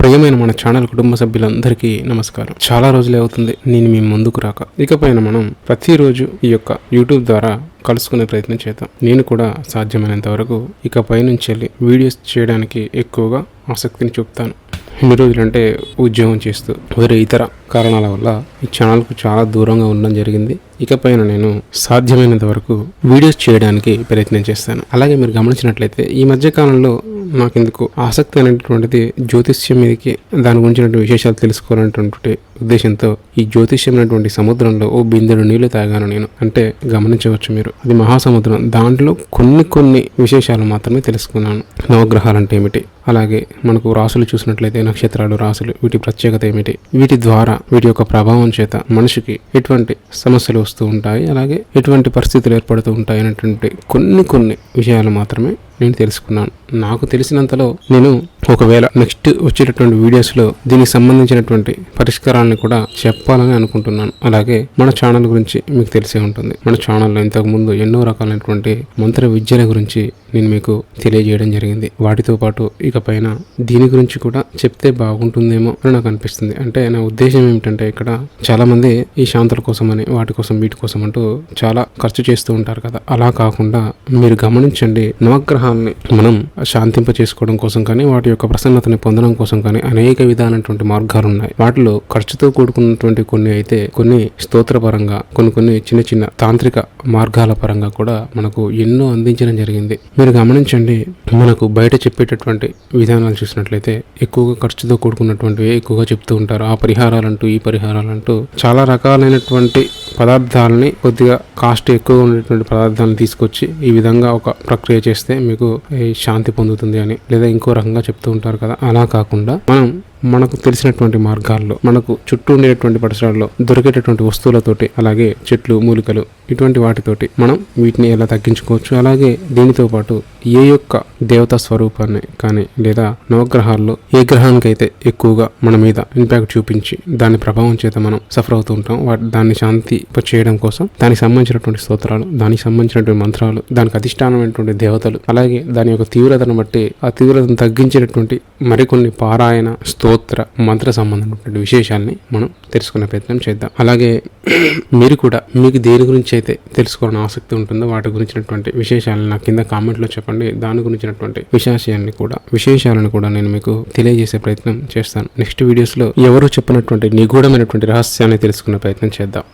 ప్రియమైన మన ఛానల్ కుటుంబ సభ్యులందరికీ నమస్కారం. చాలా రోజులే అవుతుంది నేను మీ ముందుకు రాక. ఇకపైన మనం ప్రతిరోజు ఈ యొక్క యూట్యూబ్ ద్వారా కలుసుకునే ప్రయత్నం చేద్దాం. నేను కూడా సాధ్యమైనంత వరకు ఇకపై నుంచి వెళ్ళి వీడియోస్ చేయడానికి ఎక్కువగా ఆసక్తిని చూపుతాను. ఎన్ని రోజులంటే ఉద్యోగం చేస్తూ వేరే ఇతర కారణాల వల్ల ఈ ఛానల్కు చాలా దూరంగా ఉండడం జరిగింది. ఇకపైన నేను సాధ్యమైనంత వరకు వీడియోస్ చేయడానికి ప్రయత్నం చేస్తాను. అలాగే మీరు గమనించినట్లయితే ఈ మధ్య కాలంలో నాకు ఇందుకు ఆసక్తి అనేటువంటిది జ్యోతిష్యం మీదకి దాని గురించినటువంటి విశేషాలు తెలుసుకోవాలనేటువంటి ఉద్దేశంతో ఈ జ్యోతిష్యం అనేటువంటి సముద్రంలో ఓ బిందెడు నీళ్ళు తాగాను నేను. అంటే గమనించవచ్చు మీరు. అది మహాసముద్రం. దాంట్లో కొన్ని కొన్ని విశేషాలు మాత్రమే తెలుసుకున్నాను. నవగ్రహాలు అంటే ఏమిటి? అలాగే మనకు రాసులు చూసినట్లయితే నక్షత్రాలు రాసులు వీటి ప్రత్యేకత ఏమిటి? వీటి ద్వారా వీటి యొక్క ప్రభావం చేత మనిషికి ఎటువంటి సమస్యలు వస్తూ ఉంటాయి అలాగే ఎటువంటి పరిస్థితులు ఏర్పడుతూ ఉంటాయి అనేటువంటి కొన్ని కొన్ని విషయాలు మాత్రమే నేను తెలుసుకున్నాను. నాకు తెలిసినంతలో నేను ఒకవేళ నెక్స్ట్ వచ్చేటటువంటి వీడియోస్లో దీనికి సంబంధించినటువంటి పరిష్కారాన్ని కూడా చెప్పాలని అనుకుంటున్నాను. అలాగే మన ఛానల్ గురించి మీకు తెలిసే ఉంటుంది. మన ఛానల్లో ఇంతకుముందు ఎన్నో రకాలైనటువంటి మంత్ర విద్యల గురించి నేను మీకు తెలియజేయడం జరిగింది. వాటితో పాటు ఇక పైన దీని గురించి కూడా చెప్తే బాగుంటుందేమో అని నాకు అనిపిస్తుంది. అంటే నా ఉద్దేశం ఏమిటంటే ఇక్కడ చాలా మంది ఈ శాంతుల కోసం అని వాటి కోసం వీటి కోసం అంటూ చాలా ఖర్చు చేస్తూ ఉంటారు కదా. అలా కాకుండా మీరు గమనించండి నవగ్రహాలని మనం శాంతింప చేసుకోవడం కోసం కానీ వాటి యొక్క ప్రసన్నతని పొందడం కోసం కానీ అనేక విధాలైనటువంటి మార్గాలు ఉన్నాయి. వాటిలో ఖర్చుతో కూడుకున్నటువంటి కొన్ని అయితే కొన్ని స్తోత్ర పరంగా కొన్ని కొన్ని చిన్న చిన్న తాంత్రిక మార్గాల పరంగా కూడా మనకు ఎన్నో అందించడం జరిగింది. మీరు గమనించండి మనకు బయట చెప్పేటటువంటి విధానాలు చూసినట్లయితే ఎక్కువగా ఖర్చుతో కూడుకున్నటువంటివి ఎక్కువగా చెప్తూ ఉంటారు. ఆ పరిహారాలంటూ ఈ పరిహారాలంటూ చాలా రకాలైనటువంటి పదార్థాలని కొద్దిగా కాస్ట్ ఎక్కువ ఉండేటువంటి పదార్థాలను తీసుకొచ్చి ఈ విధంగా ఒక ప్రక్రియ చేస్తే మీకు శాంతి పొందుతుంది అని లేదా ఇంకో రకంగా చెప్తూ ఉంటారు కదా. అలా కాకుండా మనం మనకు తెలిసినటువంటి మార్గాల్లో మనకు చుట్టూ ఉండేటువంటి పరిసరాల్లో దొరికేటటువంటి వస్తువులతోటి అలాగే చెట్లు మూలికలు ఇటువంటి వాటితోటి మనం వీటిని ఎలా తగ్గించుకోవచ్చు? అలాగే దీనితో పాటు ఏ యొక్క దేవతా స్వరూపాన్ని కానీ లేదా నవగ్రహాల్లో ఏ గ్రహానికైతే ఎక్కువగా మన మీద ఇంపాక్ట్ చూపించి దాని ప్రభావం చేత మనం సఫర్ అవుతూ ఉంటాం వాటి దాన్ని శాంతి చేయడం కోసం దానికి సంబంధించినటువంటి స్తోత్రాలు దానికి సంబంధించినటువంటి మంత్రాలు దానికి అధిష్టానమైనటువంటి దేవతలు అలాగే దాని యొక్క తీవ్రతను బట్టి ఆ తీవ్రతను తగ్గించినటువంటి మరికొన్ని పారాయణ స్తోత్ర మంత్ర సంబంధమైనటువంటి విశేషాల్ని మనం తెలుసుకునే ప్రయత్నం చేద్దాం. అలాగే మీరు కూడా మీకు దేని గురించి అయితే తెలుసుకోవాలని ఆసక్తి ఉంటుందో వాటి గురించినటువంటి విశేషాలను నా కింద కామెంట్లో చెప్పండి. దాని గురించినటువంటి విశేషాన్ని కూడా విశేషాలను కూడా నేను మీకు తెలియజేసే ప్రయత్నం చేస్తాను. నెక్స్ట్ వీడియోస్లో ఎవరు చెప్పినటువంటి నిగూఢమైనటువంటి రహస్యాన్ని తెలుసుకునే ప్రయత్నం చేద్దాం.